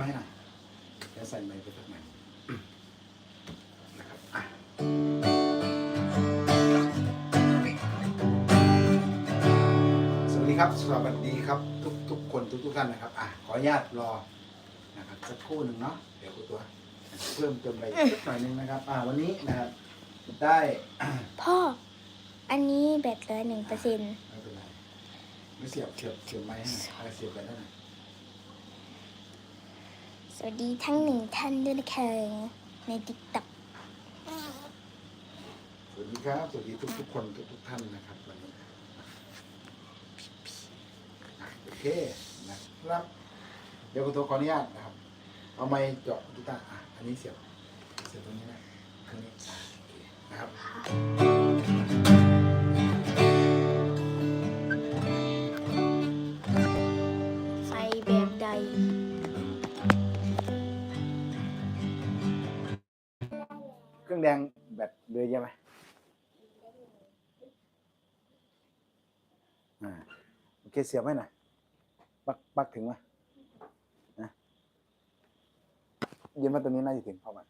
มาให้หน่อยเดี๋ยวใส่ไม้ไปสักหน่อยนะครับอะสวัสดีครับ สวัสดีครับ ทุกทุกคนทุกทุกท่านนะครับอะขออนุญาตรอนะครับสักครู่หนึ่งเนาะเดี๋ยวคุณตัว เพิ่มเติมไปสักหน่อยหนึงนะครับอ่าวันนี้นะครับได้พ่อ อันนี้แบตเหลือหนึ่งเปอร์เซ็นต์ไม่เป็นไรไม่เสียบเสียบเสียบไม้ให้หน่อยเอาเสียบไปได้หน่อยส วัสดีทั้งหนึ่งท่านด้วยนะคะในติ๊กต็อกสวัสดีครับ สวัสดีทุกทุกๆคนทุกทุกๆท่านนะครับวันนี้อะโอเคนะครับ เดี๋ยวคุณตัวขออนุญาตนะครับ เอาไม้เจาะทุกท่านอะอันนี้เสียบเสียบตรงนี้นะตรงนี้อะโอเคนะครับไฟแบบใด แดงแบตเรือเยอะไหมอ่าโอเคเสียบไว้หน่อยปักปักถึงไหมนะยืนมาตรงนี้น่าจะถึงเข้ามา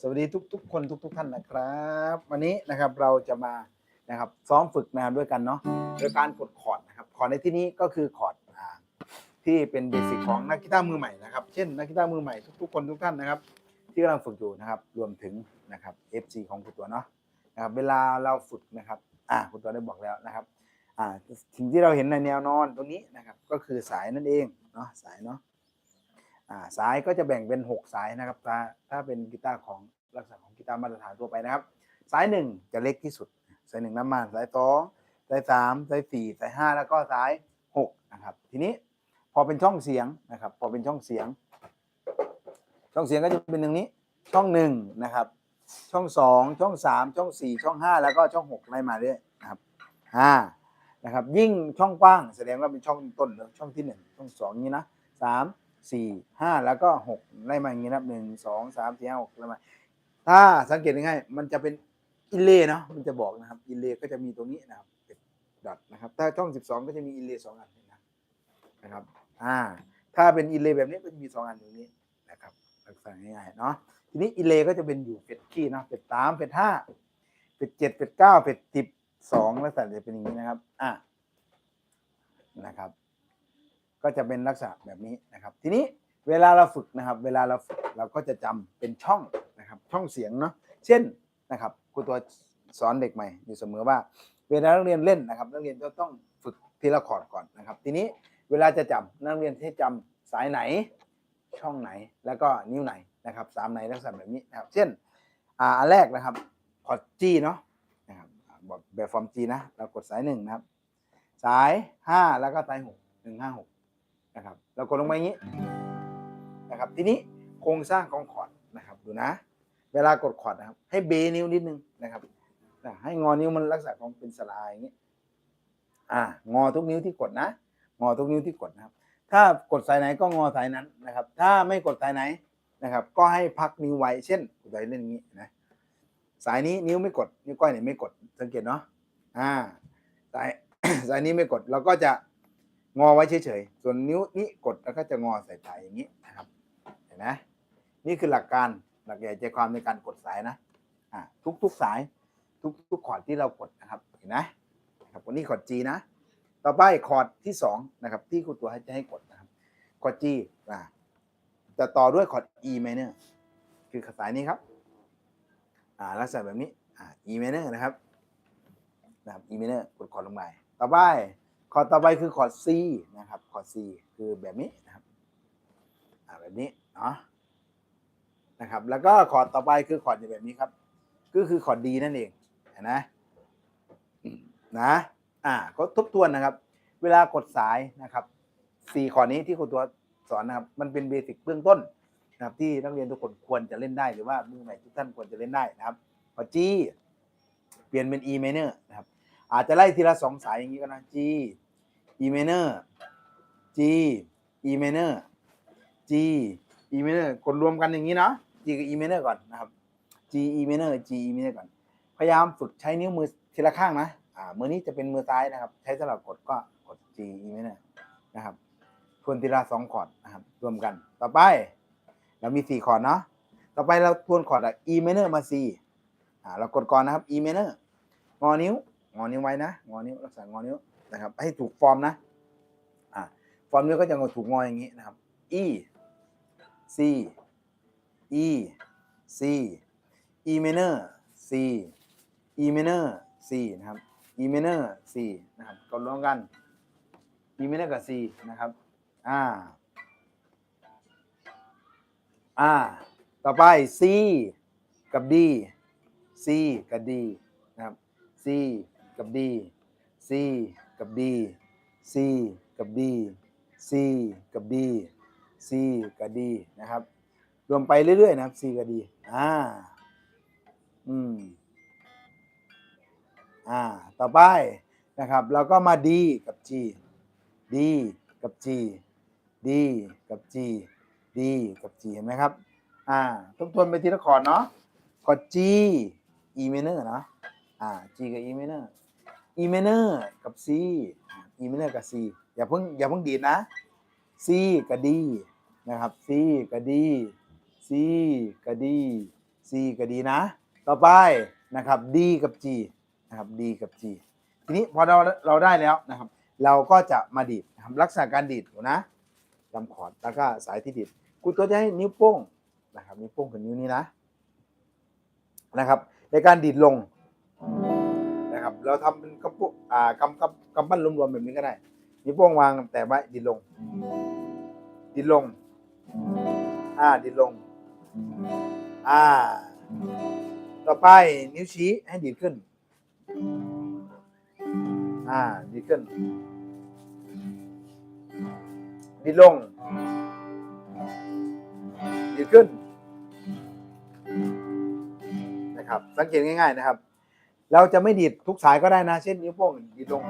สวัสดีทุกทุกคนทุกทุกท่านนะครับ วันนี้นะครับเราจะมานะครับซ้อมฝึกนะครับด้วยกันเนาะโดยการกดคอร์ดนะครับคอร์ดในที่นี้ก็คือคอร์ด ที่เป็นเบสิกของนักกีตาร์มือใหม่นะครับ เช่นนักกีตาร์มือใหม่ทุกๆคนทุกท่านนะครับ ที่กำลังฝึกอยู่นะครับ รวมถึงนะครับ FC ของคุณตัวเนาะนะครับ เวลาเราฝึกนะครับ อ่าคุณตัวได้บอกแล้วนะครับอ่าสิ่งที่เราเห็นในแนวนอนตรงนี้นะครับ ก็คือสายนั่นเองเนาะสายเนาะอ่าสายก็จะแบ่งเป็น 6 สายนะครับ ถ้าถ้าเป็นกีตาร์ของลักษณะของกีตาร์มาตรฐานทั่วไปนะครับ สายหนึ่งจะเล็กที่สุด สายหนึ่งน้ำมันสายสองสายสามสายสี่สายห้าแล้วก็สายหกนะครับ ทีนี้ พอเป็นช่องเสียงนะครับ พอเป็นช่องเสียง ช่องเสียงก็จะเป็นตรงนี้ช่องหนึ่งนะครับ ช่องสองช่องสามช่องสี่ช่องห้าแล้วก็ช่องหกไล่มาเรื่อยนะครับห้านะครับ ยิ่งช่องกว้างแสดงว่าเป็นช่องต้นเนอะช่องที่หนึ่งช่องสองอย่างนี้นะสามสี่ห้าแล้วก็หกไล่มาอย่างนี้นะหนึ่งสองสามสี่ห้าหกไล่มาถ้าสังเกตง่ายๆมันจะเป็นอินเลเนาะมันจะบอกนะครับอินเลก็จะมีตรงนี้นะครับเป็นดอทนะครับ ถ้าช่องสิบสองก็จะมีอินเลสองอันนะนะครับ อ่า ถ้าเป็นอินเลย์แบบนี้ก็จะมีสองอันอย่างนี้นะครับลักษณะง่ายๆเนาะทีนี้อินเลย์ก็จะเป็นอยู่เฟดขี้เนาะเฟดสามเฟดห้าเฟดเจ็ดเฟดเก้าเฟดสิบสองลักษณะจะเป็นอย่างนี้นะครับ อ่านะครับ ก็จะเป็นลักษณะแบบนี้นะครับ ทีนี้เวลาเราฝึกนะครับ เวลาเราฝึกเราก็จะจำเป็นช่องนะครับ ช่องเสียงเนาะเช่นนะครับครูตัวสอนเด็กใหม่อยู่เสมอว่า เวลานักเรียนเล่นนะครับ นักเรียนจะต้องฝึกทีละคอร์ดก่อนนะครับ ทีนี้ เวลาจะจำนักเรียนให้จำสายไหน ช่องไหนแล้วก็นิ้วไหนนะครับสามไหนลักษณะแบบนี้นะครับ เช่นอ่าอันแรกนะครับคอร์ดจีเนาะนะครับแบบฟอร์มจีนะเรากดสายหนึ่งนะครับ สายห้าแล้วก็สายหกหนึ่งห้าหกนะครับเรากดลงไปอย่างนี้นะครับ ทีนี้โครงสร้างของคอร์ดนะครับดูนะ เวลากดคอร์ดนะครับ ให้เบนิ้วนิดนึงนะครับให้งอนิ้วมันลักษณะของเป็นสลายอย่างนี้อ่างอทุกนิ้วที่กดนะ งอทุกนิ้วที่กดนะครับ ถ้ากดสายไหนก็งอสายนั้นนะครับ ถ้าไม่กดสายไหนนะครับ ก็ให้พักนิ้วไว้ เช่นกดสายเล่นอย่างนี้นะ สายนี้นิ้วไม่กด นิ้วก้อยเนี่ยไม่กด สังเกตเนาะ อ่า สายสายนี้ไม่กด เราก็จะงอไว้เฉยๆ ส่วนนิ้วนี้กดแล้วก็จะงอใส่สายอย่างนี้นะครับ เห็นไหมนี่คือหลักการหลักใหญ่ใจความในการกดสายนะอ่าทุกๆสายทุกๆคอดที่เรากดนะครับ เห็นไหมครับวันนี้คอร์ด G นะ ต่อไปคอร์ดที่สองนะครับที่ครูตัวให้จะให้กดนะครับคอร์ด G อ่าจะต่อด้วยคอร์ด E minor คือสายนี้ครับอ่าลักษณะแบบนี้อ่า E minor นะครับนะครับ E minor กดคอร์ดลงไปต่อไปคอร์ดต่อไปคือคอร์ด C นะครับคอร์ด C คือแบบนี้นะครับอ่าแบบนี้เนาะนะครับแล้วก็คอร์ดต่อไปคือคอร์ดแบบนี้ครับ ก็คือคอร์ด D นั่นเองเห็นไหมนะอ่าก็ทบทวนนะครับ เวลากดสายนะครับสี่ข้อนี้ที่ครูตัวสอนนะครับ มันเป็นเบสิกเบื้องต้นนะครับที่นักเรียนทุกคนควรจะเล่นได้หรือว่ามือใหม่ทุกท่านควรจะเล่นได้นะครับพอ G เปลี่ยนเป็น E minor นะครับ อาจจะไล่ทีละสองสายอย่างนี้ก็นะ G E minor G E minor G E minor กดรวมกันอย่างนี้เนาะ G กับ E minor ก่อนนะครับ G E minor G E minor ก่อน พยายามฝึกใช้นิ้วมือทีละข้างนะอ่ามือนี้จะเป็นมือซ้ายนะครับ ใช้สำหรับกดก็ G E minor นะครับทวนทีละสองคอร์ดนะครับรวมกัน ต่อไป เรามีสี่คอร์ดเนาะต่อไปเราทวนคอร์ดอะ E minor มา C อ่าเรากดก่อนนะครับ E minor งอนิ้วงอนิ้วไว้นะงอนิ้วรักษางอนิ้วนะครับ ให้ถูกฟอร์มนะอ่าฟอร์มนิ้วก็จะงอถูกงออย่างนี้นะครับ E C E C E minor C E minor C นะครับ E minor C นะครับกดรวมกัน E minor กับ C นะครับ อ่า อ่า ต่อไป C กับ D C กับ D นะครับ C กับ D C กับ D C กับ D C กับ D C กับ D นะครับ รวมไปเรื่อย ๆ นะครับ C กับ D อ่า อืม อ่า ต่อไปนะครับ เราก็มา D กับ G D กับ G D กับ G D กับ G เห็นไหมครับ อ่าทบทวนไปทีละคอร์ดเนาะคอร์ด G E minor เนาะอ่า G กับ E minor E minor กับ C อ่า E minor กับ C อย่าเพิ่งอย่าเพิ่งดีดนะ C กับ D นะครับ C กับ D C กับ D C กับ D นะ ต่อไปนะครับ D กับ G นะครับ D กับ G ทีนี้พอเราเราได้แล้วนะครับ เราก็จะมาดีดนะครับลักษณะการดีดนะจำคอร์ดแล้วก็สายที่ดีดกูตัวจะให้นิ้วโป้งนะครับนิ้วโป้งกับนิ้วนี้นะนะครับ ในการดีดลงนะครับ เราทำเป็นกำปุอ่ากำกำกำปั้นรวมๆแบบนี้ก็ได้นิ้วโป้งวางแต่ไว้ดีดลง ดีดลงอ่าดีดลงอ่าต่อไปนิ้วชี้ให้ดีดขึ้น อ่า ดีขึ้น ดีลง ดีขึ้น นะครับ สังเกตง่าย ๆนะครับ เราจะไม่ดีดทุกสายก็ได้นะ เช่นนิ้วโป้งดีดลง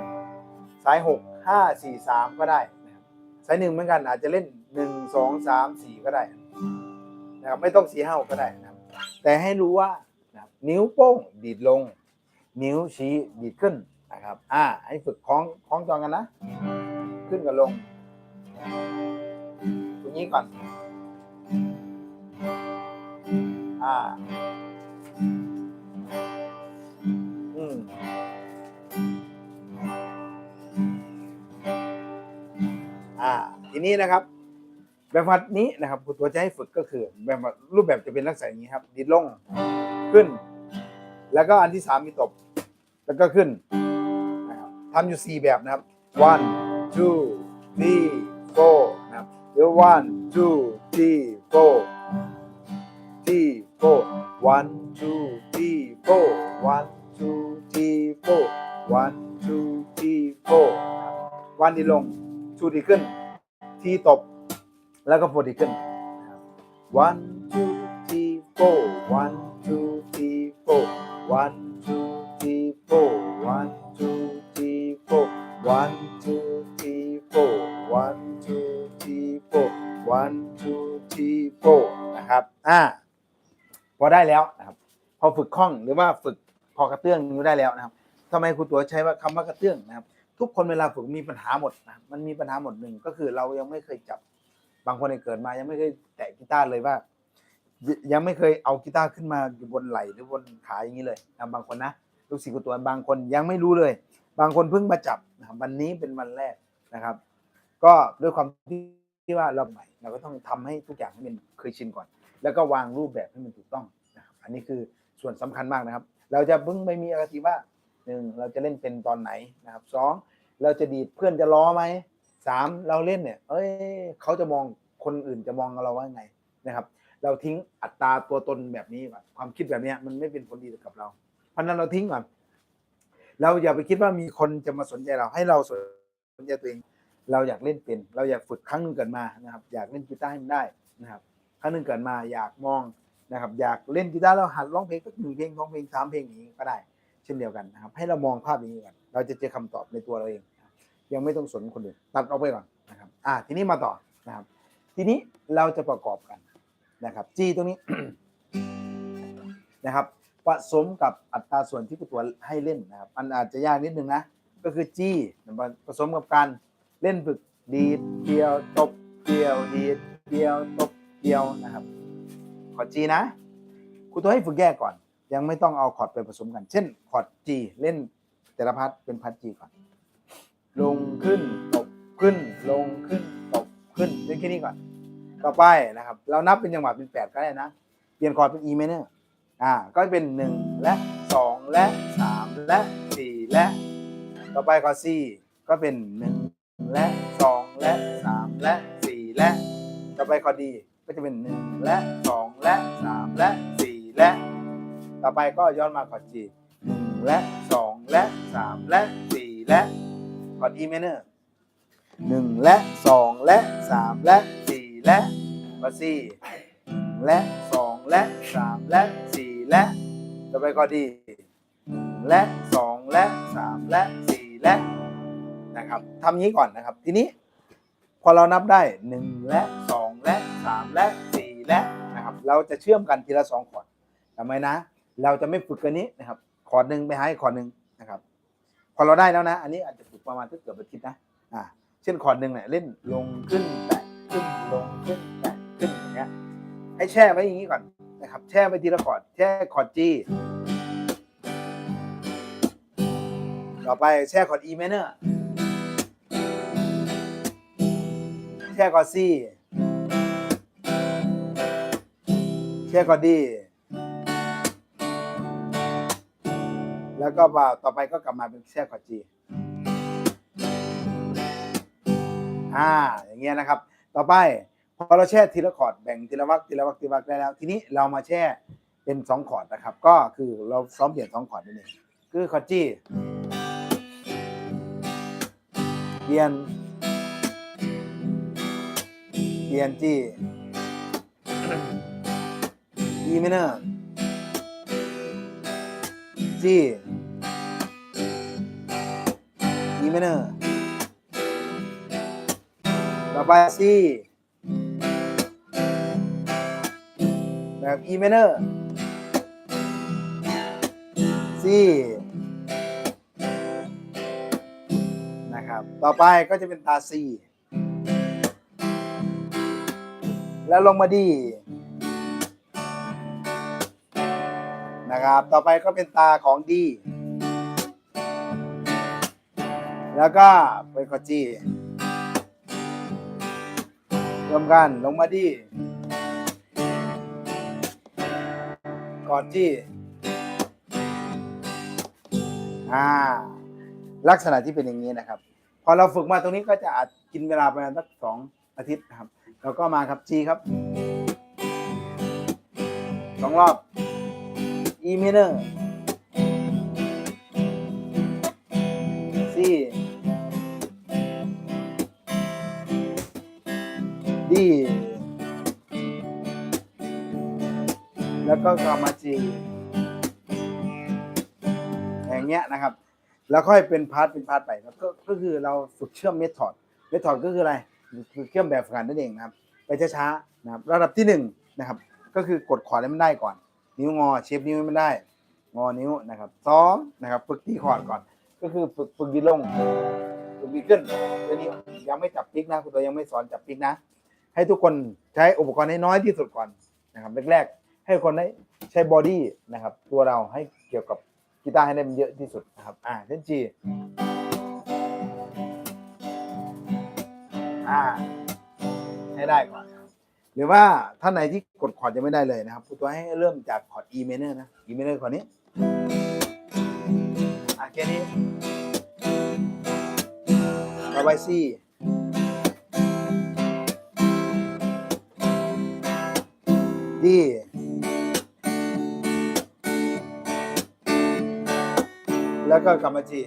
สายหกห้าสี่สามก็ได้นะครับสายหนึ่งเหมือนกัน อาจจะเล่นหนึ่งสองสามสี่ก็ได้นะครับ ไม่ต้องสี่ห้าก็ได้นะครับ แต่ให้รู้ว่านะครับนิ้วโป้งดีดลง นิ้วชี้ดีดขึ้น ครับ อ่าให้ฝึกคล้องคล้องจองกันนะ ขึ้นกับลงตรงนี้ก่อน อ่า อืมอ่า ทีนี้นะครับ แบบฟัดนี้นะครับครูตัวจะให้ฝึกก็คือ แบบรูปแบบจะเป็นลักษณะอย่างนี้ครับดีดลงขึ้น แล้วก็อันที่สามมีตบ แล้วก็ขึ้น ทำอยู่สี่แบบนะครับ one two three four นะครับหรือ one two three four three four one two three four one two three four one two three four นะครับ one ดีลง two ดีขึ้น ทีตบ แล้วก็โฟดีขึ้น one two three four one two three four one two three four one one two three four one two three four one two three four นะครับอ่าพอได้แล้วนะครับ พอฝึกคล่องหรือว่าฝึกพอกระเตื้องนิ้วได้แล้วนะครับทำไมครูตัวใช้ว่าคำว่ากระเตื้องนะครับ ทุกคนเวลาฝึกมีปัญหาหมดนะมันมีปัญหาหมดหนึ่งก็คือเรายังไม่เคยจับบางคนเนี่ยเกิดมายังไม่เคยแตะกีตาร์เลยว่า ยังไม่เคยเอากีตาร์ขึ้นมาอยู่บนไหล่หรือบนขาอย่างนี้เลยนะบางคนนะลูกศิษย์ครูตัวบางคนยังไม่รู้เลย บางคนเพิ่งมาจับนะครับวันนี้เป็นวันแรกนะครับ ก็ด้วยความที่ว่าเราใหม่ เราก็ต้องทำให้ทุกอย่างให้มันเคยชินก่อน แล้วก็วางรูปแบบให้มันถูกต้องนะครับอันนี้คือส่วนสำคัญมากนะครับ เราจะเพิ่งไม่มีอคติว่าหนึ่งเราจะเล่นเป็นตอนไหนนะครับสองเราจะดีดเพื่อนจะล้อไหมสามเราเล่นเนี่ย เอ้ยเขาจะมองคนอื่นจะมองเราว่าไงนะครับ เราทิ้งอัตราตัวตนแบบนี้ก่อนความคิดแบบนี้มันไม่เป็นผลดีกับเรา เพราะนั้นเราทิ้งก่อน เราอย่าไปคิดว่ามีคนจะมาสนใจเราให้เราสนใจตัวเอง เราอยากเล่นเป็น เราอยากฝึกครั้งหนึ่งเกิดมานะครับ อยากเล่นกีตาร์ให้มันได้นะครับครั้งหนึ่งเกิดมาอยากมองนะครับ อยากเล่นกีตาร์แล้วหัดร้องเพลงสักหนึ่งเพลงสองเพลงสามเพลงอย่างนี้ก็ได้เช่นเดียวกันนะครับ ให้เรามองภาพอย่างนี้ก่อนเราจะเจอคำตอบในตัวเราเอง ยังไม่ต้องสนคนอื่นตัดออกไปก่อนนะครับ อ่า ทีนี้มาต่อนะครับ ทีนี้เราจะประกอบกันนะครับ G ตรงนี้นะครับ ผสมกับอัตราส่วนที่ผู้ตัวให้เล่นนะครับอันอาจจะยากนิดนึงนะ ก็คือ G นะครับผสมกับการเล่นฝึกดีดเกี่ยวตบเกี่ยวดีดเกี่ยวตบเกี่ยวนะครับคอร์ด G นะครูตัวให้ฝึกแยกก่อน ยังไม่ต้องเอาคอร์ดไปผสมกัน เช่นคอร์ด G เล่นแต่ละพัดเป็นพัด G ก่อน ลงขึ้นตบขึ้น ลงขึ้นตบขึ้นเล่นแค่นี้ก่อน ต่อไปนะครับ เรานับเป็นจังหวะเป็นแปดก็ได้นะ เปลี่ยนคอร์ดเป็น E minor อ่าก็เป็นหนึ่งและสองและสามและสี่และต่อไปคอร์ด C ก็เป็นหนึ่งและสองและสามและสี่และต่อไปคอด D ก็จะเป็นหนึ่งและสองและสามและสี่และต่อไปก็ย้อนมาคอร์ด G หนึ่งและสองและสามและสี่และคอร์ด E minor หนึ่งและสองและสามและสี่และคอร์ด C และสองและสามและสี่ และต่อไปคอร์ด D และสองและสามและสี่และนะครับทำอย่างนี้ก่อนนะครับ ทีนี้พอเรานับได้หนึ่งและสองและสามและสี่และนะครับเราจะเชื่อมกันทีละสองคอร์ดทำไมนะ เราจะไม่ฝึกกันนี้นะครับคอร์ดหนึ่งไปหาอีกคอร์ดหนึ่งนะครับ พอเราได้แล้วนะ อันนี้อาจจะฝึกประมาณสักเกือบอาทิตย์นะอ่าเช่นคอร์ดหนึ่งเนี่ยเล่นลงขึ้นแตะขึ้นลงขึ้นแตะขึ้นอย่างเงี้ยให้แช่ไว้อย่างนี้ก่อน นะครับ แช่ไว้ทีละคอร์ดแช่คอร์ด G ต่อไปแช่คอร์ด E minor แช่คอร์ด C แช่คอร์ด D แล้วก็มาต่อไปก็กลับมาเป็นแช่คอร์ด G อ่าอย่างเงี้ยนะครับ ต่อไป พอเราแช่ทีละคอร์ดแบ่งทีละวรรคทีละวรรคทีละวรรคได้แล้ว ทีนี้เรามาแช่เป็นสองคอร์ดนะครับ ก็คือเราซ้อมเปลี่ยนสองคอร์ดนั่นเองคือคอร์ด G เปลี่ยนเปลี่ยน G E minor G E minor ต่อไป C แบบ E minor C นะครับ ต่อไปก็จะเป็นตา C แล้วลงมาดีนะครับ ต่อไปก็เป็นตาของ D แล้วก็เป็นคอ G รวมกันลงมาดี กอดจี้อ่าลักษณะที่เป็นอย่างนี้นะครับ พอเราฝึกมาตรงนี้ก็จะอาจกินเวลาประมาณสักสองอาทิตย์นะครับ แล้วก็มาครับ G ครับสองรอบ E minor C D แล้วก็กลับมา G อย่างเงี้ยนะครับ แล้วค่อยเป็นพาร์ทเป็นพาร์ทไปครับก็ก็คือเราฝึกเชื่อมเมธอดเมธอดก็คืออะไรคือเชื่อมแบบฝึกหัดนั่นเองนะครับ ไปช้าๆนะครับ ระดับที่หนึ่งนะครับ ก็คือกดคอร์ดให้มันได้ก่อน นิ้วงอเชฟนิ้วให้มันได้ งอนิ้วนะครับซ้อมนะครับ ฝึกตีคอร์ดก่อน ก็คือฝึกฝึกดีลงฝึกดีขึ้นเดี๋ยวนี้ยังไม่จับปิกนะคุณตัวยังไม่สอนจับปิกนะ ให้ทุกคนใช้อุปกรณ์ให้น้อยที่สุดก่อนนะครับแรกๆ ให้คนได้ใช้บอดี้นะครับ ตัวเราให้เกี่ยวกับกีตาร์ให้ได้มันเยอะที่สุดนะครับอ่าเช่นจีอ่าให้ได้ก่อนหรือว่าท่านไหนที่กดคอร์ดยังไม่ได้เลยนะครับคุณตัวให้เริ่มจากคอร์ด E minor นะ E minor คอร์ดนี้อะแค่นี้ต่อไป C ดี แล้วก็กลับมาจี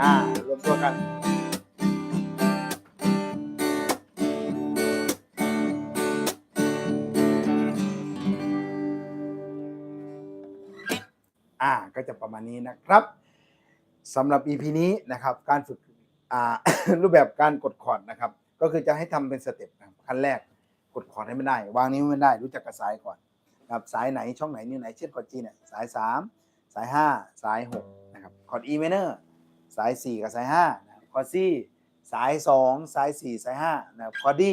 อ่ารวมตัวกัน อ่าก็จะประมาณนี้นะครับสำหรับ EP นี้นะครับ การฝึก อ่า รูปแบบการกดคอร์ดนะครับ ก็คือจะให้ทำเป็นสเต็ปนะครับขั้นแรกกดคอร์ดให้ไมันได้ วางนิ้วให้มันได้ รู้จักกับสายก่อนนะครับสายไหนช่องไหนนิ้วไหนเช่นคอร์ด G เนี่ยสาย 3 สาย 5 สาย6นะครับคอร์ด E minor สาย 4 กับสาย5นะครับคอร์ด C สาย 2 สาย 4 สาย5นะครับคอร์ด D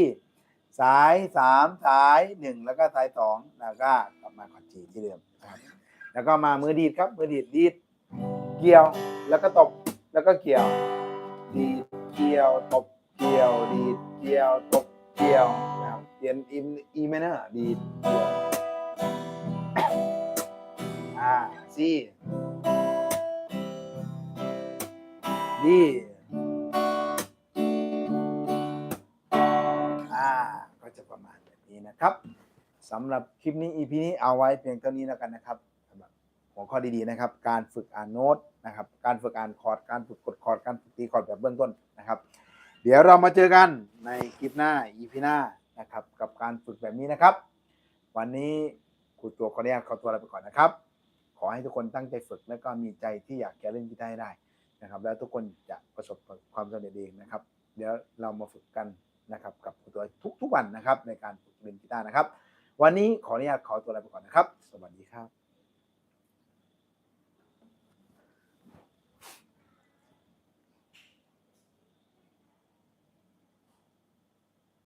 สาย 3 สาย 1 แล้วก็สาย2แล้วก็กลับมาคอร์ด G ที่เดิมนะครับแล้วก็มามือดีดครับมือดีดดีดเกี่ยวแล้วก็ตบแล้วก็เกี่ยว ดีดเกี่ยวตบเกี่ยวดีดเกี่ยวตบเกี่ยวนะครับเรียนอีอีเมเนอร์ดีดเกี่ยวอ่าซีดีอ่าก็จะประมาณแบบนี้นะครับสำหรับคลิปนี้ EP นี้เอาไว้เพียงเท่านี้แล้วกันนะครับ หัวข้อดีๆนะครับ การฝึกอ่านโน้ตนะครับ การฝึกอ่านคอร์ด การฝึกกดคอร์ด การฝึกตีคอร์ดแบบเบื้องต้นนะครับ เดี๋ยวเรามาเจอกันในคลิปหน้า EP หน้านะครับ กับการฝึกแบบนี้นะครับ วันนี้ครูตัวขออนุญาตขอตัวลาไปก่อนนะครับ ขอให้ทุกคนตั้งใจฝึกและก็มีใจที่อยากจะเล่นกีตาร์ให้ได้นะครับ แล้วทุกคนจะประสบความสำเร็จเองนะครับ เดี๋ยวเรามาฝึกกันนะครับ กับครูตัวทุกๆวันนะครับ ในการฝึกเล่นกีตาร์นะครับ วันนี้ขออนุญาตขอตัวลาไปก่อนนะครับ สวัสดีครับ